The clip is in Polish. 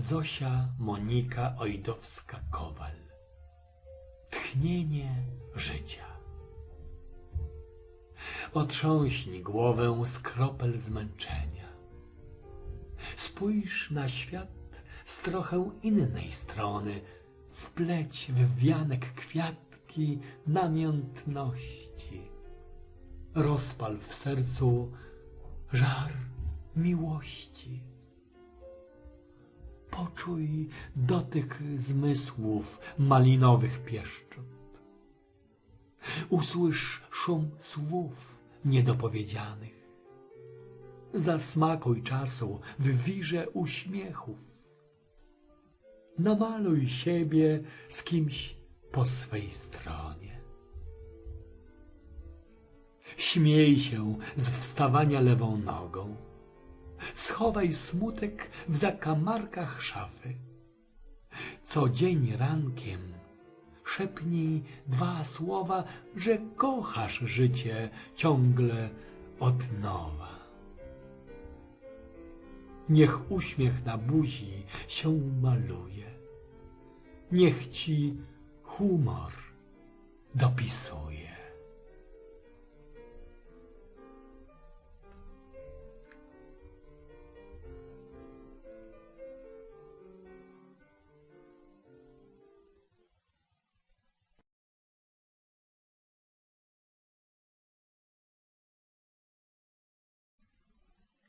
Zosia Monika Ojdowska-Kowal. Tchnienie życia. Otrząśnij głowę z kropel zmęczenia. Spójrz na świat z trochę innej strony. Wpleć w wianek kwiatki namiętności. Rozpal w sercu żar miłości. Poczuj dotyk zmysłów malinowych pieszczot. Usłysz szum słów niedopowiedzianych. Zasmakuj czasu w wirze uśmiechów. Namaluj siebie z kimś po swej stronie. Śmiej się z wstawania lewą nogą. Schowaj smutek w zakamarkach szafy. Co dzień rankiem szepnij dwa słowa, że kochasz życie ciągle od nowa. Niech uśmiech na buzi się maluje. Niech ci humor dopisuje.